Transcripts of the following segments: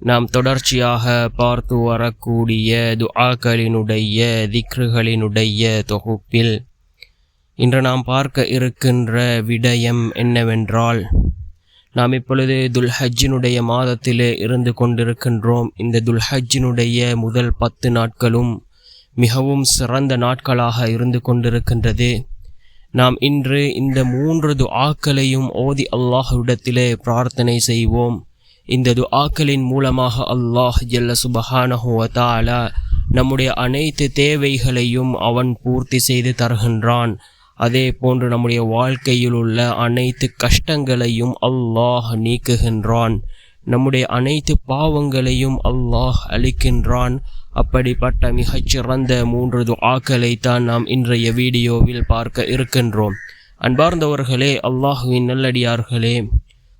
நாம் தொடர்ச்சியாக பார்த்து வரக்கூடிய துஆக்களினுடைய திக்ருகளினுடைய தொகுப்பில் இன்று நாம் பார்க்க இருக்கின்ற விடயம் என்னவென்றால் நாம் இப்பொழுது துல்ஹஜ்ஜினுடைய மாதத்திலே இருந்து கொண்டிருக்கின்றோம். இந்த துல்ஹஜ்ஜினுடைய முதல் பத்து நாட்களும் மிகவும் சிறந்த நாட்களாக இருந்து கொண்டிருக்கின்றது. நாம் இன்று இந்த மூன்று துஆக்களையும் ஓதி அல்லாஹ்விடத்திலே பிரார்த்தனை செய்வோம். இந்த துஆக்களின் மூலமாக அல்லாஹ் ஜல்ல சுபஹானஹு நம்முடைய அனைத்து தேவைகளையும் அவன் பூர்த்தி செய்து தருகின்றான். அதே போன்று நம்முடைய வாழ்க்கையில் உள்ள அனைத்து கஷ்டங்களையும் அல்லாஹ் நீக்குகின்றான். நம்முடைய அனைத்து பாவங்களையும் அல்லாஹ் அளிக்கின்றான் அப்படிப்பட்ட மிகச்சிறந்த மூன்று துஆக்களை தான் நாம் இன்றைய வீடியோவில் பார்க்க இருக்கின்றோம். அன்பார்ந்தவர்களே அல்லாஹுவின் நல்லடியார்களே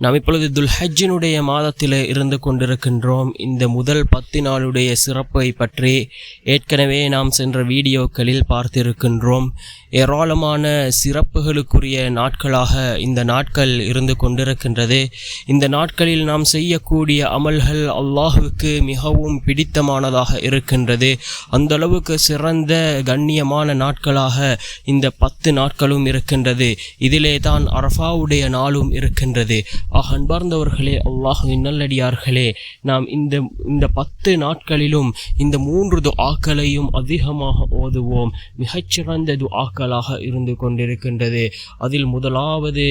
நாம் இப்பொழுது துல்ஹஜினுடைய மாதத்தில் இருந்து கொண்டிருக்கின்றோம். இந்த முதல் பத்து நாளுடைய சிறப்பை பற்றி ஏற்கனவே நாம் சென்ற வீடியோக்களில் பார்த்திருக்கின்றோம். ஏராளமான சிறப்புகளுக்குரிய நாட்களாக இந்த நாட்கள் இருந்து கொண்டிருக்கின்றது. இந்த நாட்களில் நாம் செய்யக்கூடிய அமல்கள் அல்லாஹுக்கு மிகவும் பிடித்தமானதாக இருக்கின்றது. அந்த அளவுக்கு சிறந்த கண்ணியமான நாட்களாக இந்த பத்து நாட்களும் இருக்கின்றது. இதிலே தான் அரஃபாவுடைய நாளும் இருக்கின்றது. ஆக அன்பார்ந்தவர்களே அல்லாஹுவின் நல்லடியார்களே நாம் இந்த இந்த பத்து நாட்களிலும் இந்த மூன்று துஆக்களையும் அதிகமாக ஓதுவோம். மிகச்சிறந்த துஆக்களாக இருந்து கொண்டிருக்கின்றது. அதில் முதலாவது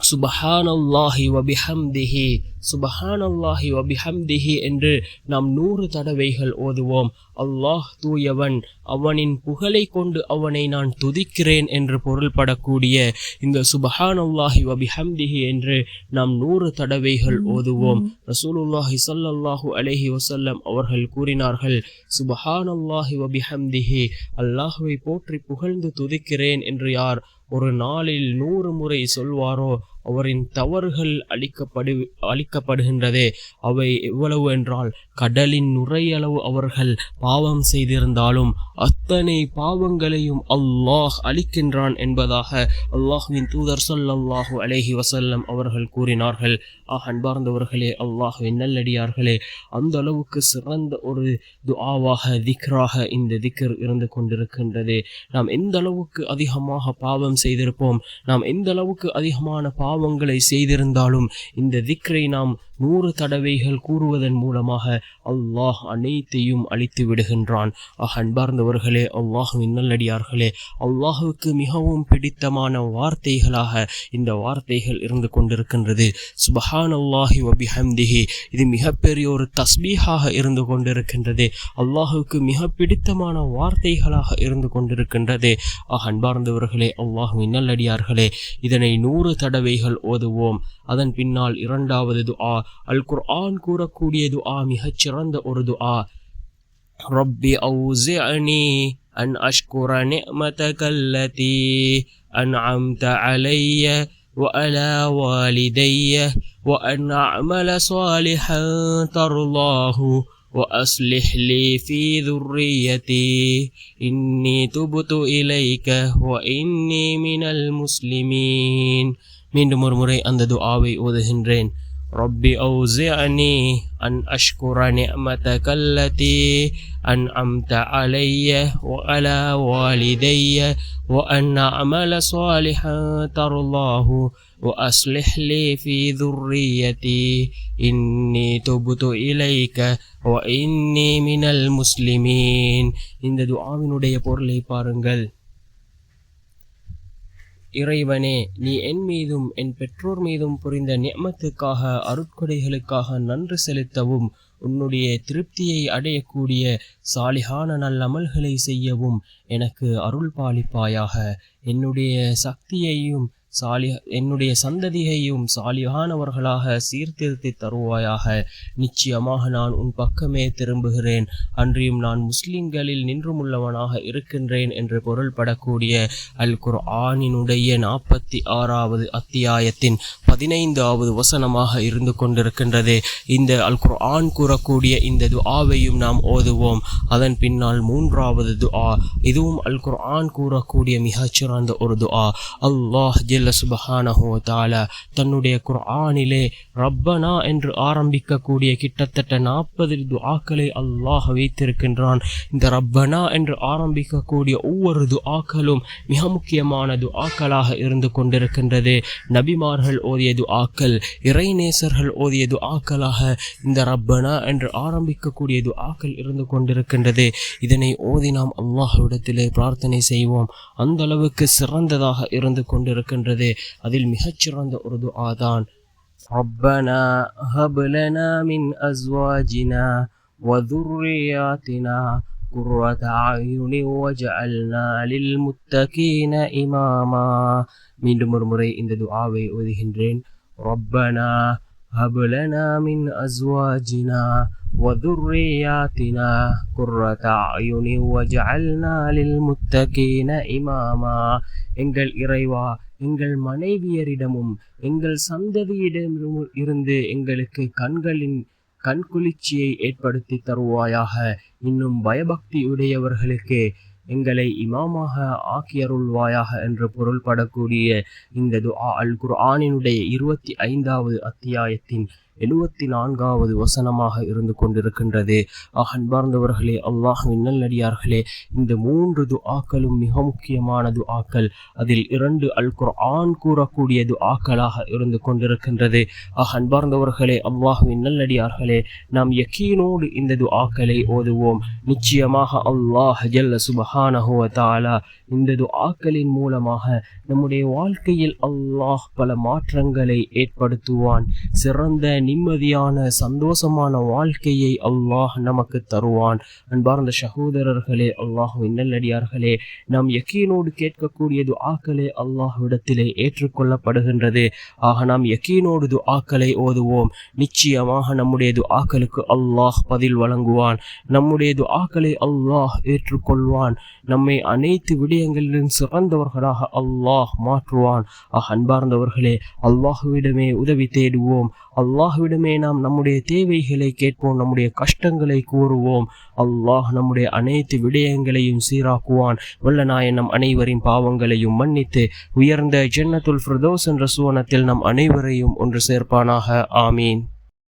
சுபஹானல்லாஹி வபிஹம்திஹி சுபஹானல்லாஹி வபிஹம்திஹி என்று நாம் நூறு தடவைகள் ஓதுவோம். அல்லாஹ் தூயவன் அவனின் புகழை கொண்டு அவனை நான் துதிக்கிறேன் என்று பொருள்படக்கூடிய இந்த சுபஹானல்லாஹி வபிஹம்திஹி என்று நாம் நூறு தடவைகள் ஓதுவோம். ரசூலுல்லாஹி சல்லல்லாஹு அலைஹி வசல்லம் அவர்கள் கூறினார்கள் சுபஹானல்லாஹி வபிஹம்திஹி அல்லாஹுவை போற்றி புகழ்ந்து துதிக்கிறேன் என்று யார் ஒரு நாளில் நூறு முறை சொல்வாரோ? அவரின் தவறுகள் அளிக்கப்படு அழிக்கப்படுகின்றதே. அவை எவ்வளவு என்றால் கடலின் நுரையளவு அவர்கள் பாவம் செய்திருந்தாலும் அத்தனை பாவங்களையும் அல்லாஹ் அளிக்கின்றான் என்பதாக அல்லாஹுவின் தூதர் சொல்லல்லாஹு அலேஹி வசல்லம் அவர்கள் கூறினார்கள். ஆஹ் அன்பார்ந்தவர்களே அல்லாஹுவின் நல்லடியார்களே அந்த அளவுக்கு சிறந்த ஒரு துஆவாக திக்ராக இந்த திக்ர் இருந்து கொண்டிருக்கின்றது. நாம் எந்த அளவுக்கு அதிகமாக பாவம் செய்திருப்போம் நாம் எந்த அளவுக்கு அதிகமான பாவங்களை செய்திருந்தாலும் இந்த திக்ரை நாம் நூறு தடவைகள் கூறுவதன் மூலமாக அல்லாஹ் அனைத்தையும் அழித்து விடுகின்றான். ஆக அன்பார்ந்தவர்களே அல்லாஹுவின் நல்லடியார்களே அல்லாஹுக்கு மிகவும் பிடித்தமான வார்த்தைகளாக இந்த வார்த்தைகள் இருந்து கொண்டிருக்கின்றது. சுபஹான் அல்லாஹி வபிஹம்திஹி இது மிகப்பெரிய ஒரு தஸ்பீஹாக இருந்து கொண்டிருக்கின்றது. அல்லாஹுக்கு மிக பிடித்தமான வார்த்தைகளாக இருந்து கொண்டிருக்கின்றது. ஆக அன்பார்ந்தவர்களே அல்லாஹுவின் நல்லடியார்களே இதனை நூறு தடவை தடவைகள் ஓதுவோம் அதன் பின்னால் இரண்டாவது துஆ அல் குர்ஆன் கூறக்கூடிய துஆ மிகச் சிறந்த ஒரு துஆ ரப்பி அவுசிஅனி அன் அஷ்குர நிஅமதக அல்லதி أنعمت علي وعلى والدي وأن أعمل صالحا ترضاه وأصلح لي في ذريتي إني تبت إليك وإني من المسلمين மீண்டும் ஒரு முறை அந்த துஆவை ஓதுகின்றேன் رب أوزعني أن أشكر نعمتك التي أنعمت علي وعلى والدي وأن أعمل صالحا ترضاه وأصلح لي في ذريتي إني تبت إليك وإني من المسلمين இந்த துஆவினுடைய பொருளை பாருங்கள் இறைவனே நீ என் மீதும் என் பெற்றோர் மீதும் புரிந்த நியமத்துக்காக அருட்கொடைகளுக்காக நன்றி செலுத்தவும் உன்னுடைய திருப்தியை அடையக்கூடிய சாலிகான நல்லமல்களை செய்யவும் எனக்கு அருள் பாலிப்பாயாக என்னுடைய சக்தியையும் சாலி என்னுடைய சந்ததியையும் சாலியானவர்களாக சீர்திருத்தி தருவாயாக. நிச்சயமாக நான் உன் பக்கமே திரும்புகிறேன். அன்றியும் நான் முஸ்லிம்களில் நின்றுமுள்ளவனாக இருக்கின்றேன் என்று பொருள்படக்கூடிய அல் குர் ஆனினுடைய நாற்பத்தி ஆறாவது அத்தியாயத்தின் பதினைந்தாவது வசனமாக இருந்து கொண்டிருக்கின்றது. இந்த அல் குர் ஆன் கூறக்கூடிய இந்த துஆவையும் நாம் ஓதுவோம். அதன் பின்னால் மூன்றாவது துஆ. இதுவும் அல் குர் ஆன் கூறக்கூடிய மிகச்சிறந்த ஒரு துஆ. அல்லாஹ் அல்ல சுபஹானஹோ தாலா தன்னுடைய குர்ஆனிலே ரப்பனா என்று ஆரம்பிக்கக்கூடிய கிட்டத்தட்ட நாற்பது துஆக்களை அல்லாஹ் வைத்திருக்கின்றான். இந்த ரப்பனா என்று ஆரம்பிக்கக்கூடிய ஒவ்வொரு துஆக்களும் மிக முக்கியமான துஆக்களாக இருந்து கொண்டிருக்கின்றது. நபிமார்கள் ஓதிய துஆக்கள் இறைநேசர்கள் ஓதிய துஆக்களாக இந்த ரப்பனா என்று ஆரம்பிக்கக்கூடிய துஆக்கள் இருந்து கொண்டிருக்கின்றது. இதனை ஓதி நாம் அல்லாஹ்விடத்திலே பிரார்த்தனை செய்வோம். அந்த அளவுக்கு சிறந்ததாக இருந்து கொண்டிருக்கின்றது அதில் மிகச்சிறந்த ஒரு துஆ தான் ربنا هب لنا من أزواجنا وذرياتنا قرة أعين واجعلنا للمتقين إماما மீண்டும் ஒரு முறை இந்த துஆவை ஓதுகின்றேன் ربنا هب لنا من أزواجنا وذرياتنا قرة أعين واجعلنا للمتقين إماما எங்கள் இறைவா எங்கள் மனைவியரிடமும் எங்கள் சந்ததியிடமும் இருந்து எங்களுக்கு கண்களின் கண்குளிர்ச்சியை ஏற்படுத்தி தருவாயாக இன்னும் பயபக்தி உடையவர்களுக்கு எங்களை இமாமாக ஆக்கியருள்வாயாக என்று பொருள்படக்கூடிய இந்த துஆ அல் குர்ஆனினுடைய இருபத்தி ஐந்தாவது அத்தியாயத்தின் எழுபத்தி நான்காவது வசனமாக இருந்து கொண்டிருக்கின்றது. அன்பார்ந்தவர்களே அல்லாஹின் நல்லடியார்களே இந்த மூன்று துஆக்களும் மிக முக்கியமான துஆக்கள். அதில் இரண்டு அல் குர்ஆன் கூறக்கூடிய துஆக்களாக இருந்து கொண்டிருக்கின்றது. அன்பார்ந்தவர்களே அல்லாஹ்வின் நல்லடியார்களே நாம் யக்கீனோடு இந்த துஆக்களை ஓதுவோம். நிச்சயமாக அல்லாஹ் ஜல்ல சுபஹானஹு தாலா இந்த துஆக்களின் மூலமாக நம்முடைய வாழ்க்கையில் அல்லாஹ் பல மாற்றங்களை ஏற்படுத்துவான். சிறந்த நிம்மதியான சந்தோஷமான வாழ்க்கையை அல்லாஹ் நமக்கு தருவான். அன்பார்ந்த சகோதரர்களே அல்லாஹுவின் நல்லடியார்களே நாம் யக்கீனோடு கேட்கக்கூடிய துஆக்களே அல்லாஹ்விடத்திலே ஏற்றுக்கொள்ளப்படுகின்றது. ஆக நாம் யக்கீனோடு துஆக்களை ஓதுவோம். நிச்சயமாக நம்முடைய துஆக்களுக்கு அல்லாஹ் பதில் வழங்குவான். நம்முடைய துஆக்களை அல்லாஹ் ஏற்றுக்கொள்வான். நம்மை அனைத்து விடயங்களிலும் சிறந்தவர்களாக அல்லாஹ் மாற்றுவான். ஆக அன்பார்ந்தவர்களே அல்லாஹுவிடமே உதவி தேடுவோம். அல்லாஹ் அல்லாஹ்விடமே நாம் நம்முடைய தேவைகளை கேட்போம் நம்முடைய கஷ்டங்களை கூறுவோம். அல்லாஹ் நம்முடைய அனைத்து விடயங்களையும் சீராக்குவான். வல்ல நம் அனைவரின் பாவங்களையும் மன்னித்து உயர்ந்த ஜென்னத்துல் ஃபிரதோஸ் என்ற சுவனத்தில் நம் அனைவரையும் ஒன்று சேர்ப்பானாக. ஆமீன்.